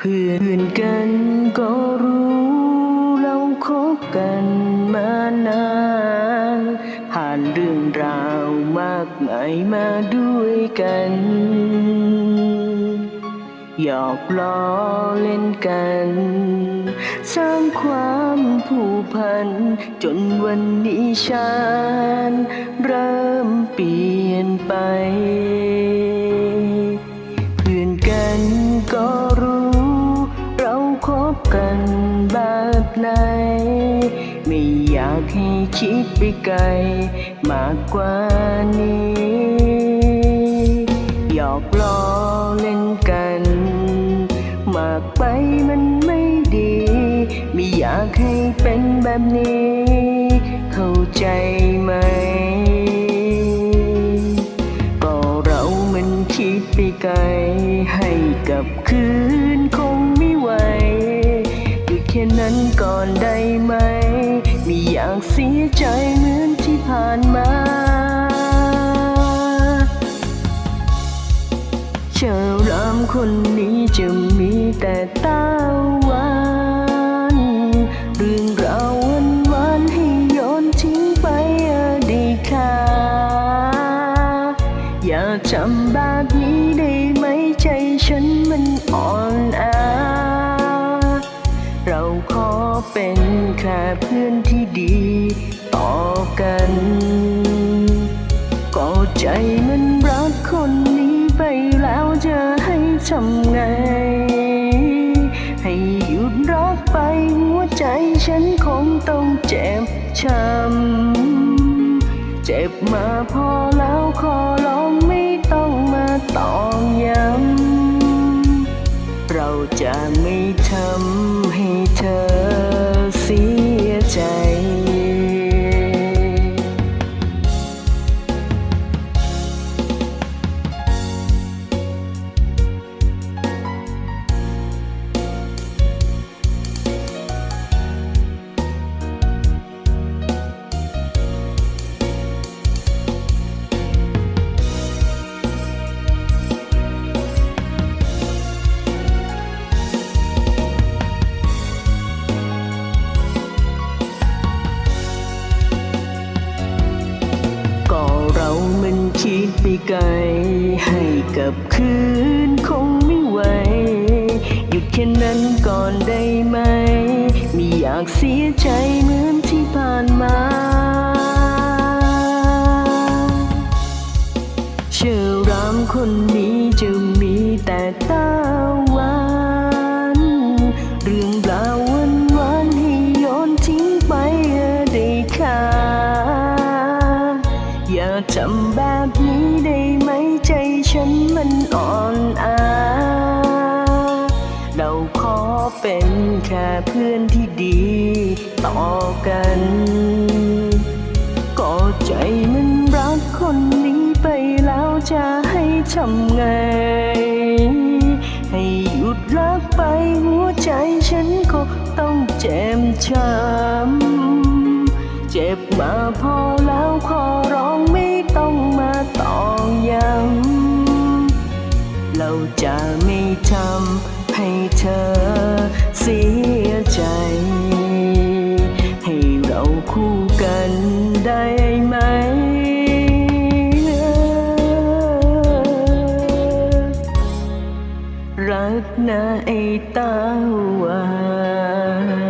เพื่อนกันก็รู้เราคบกันมานาน ผ่านเรื่องราวมากมายมาด้วยกันหยอกล้อเล่นกัน สร้างความผูกพัน จนวันนี้ฉันเริ่มเปลี่ยนไป เพื่อนกันก็รู้ กันแบบไหน ไม่อยากให้คิดไปไกลมากกว่านี้หยอกล้อเล่นกัน มากไปมันไม่ดี ไม่อยากให้เป็นแบบนี้ เข้าใจไหมก็เรามันคิดไปไกลให้กับคืน คนนี้จะมีแต่ตาหวานเรื่องราววันวานให้ย้อนทิ้งไปอดีตค่ะอย่าจำแบบนี้ได้ไหมใจฉันมันอ่อนแอเราขอเป็นแค่เพื่อนที่ดีต่อกัน ก็ใจมัน ทำไง ให้หยุดรักไปหัวใจฉันคงต้องเจ็บช้ำเจ็บมาพอแล้วขอร้องไม่ต้องมาตอกย้ำเราจะไม่ทำให้เธอเสียใจ ไปไกลให้กับคืนคงไม่ไหว หยุดแค่นั้นก่อนได้ไหม ไม่อยากเสียใจเหมือนที่ผ่านมา เชื่อรามคนนี้จะมีแต่ตา ทำแบบนี้ได้ไหมใจฉันมันอ่อนแอเราขอเป็นแค่เพื่อนที่ดีต่อกัน ก็ใจมันรักคนนี้ไปแล้วจะให้ทำไง ให้หยุดรักไปหัวใจฉันก็ต้องเจ็บช้ำเจ็บมาพอแล้วขอ ต้องมาตอกย้ำเราจะไม่ทำให้เธอเสียใจ ให้เราคู่กันได้ไหมรักนะไอ้ตาวา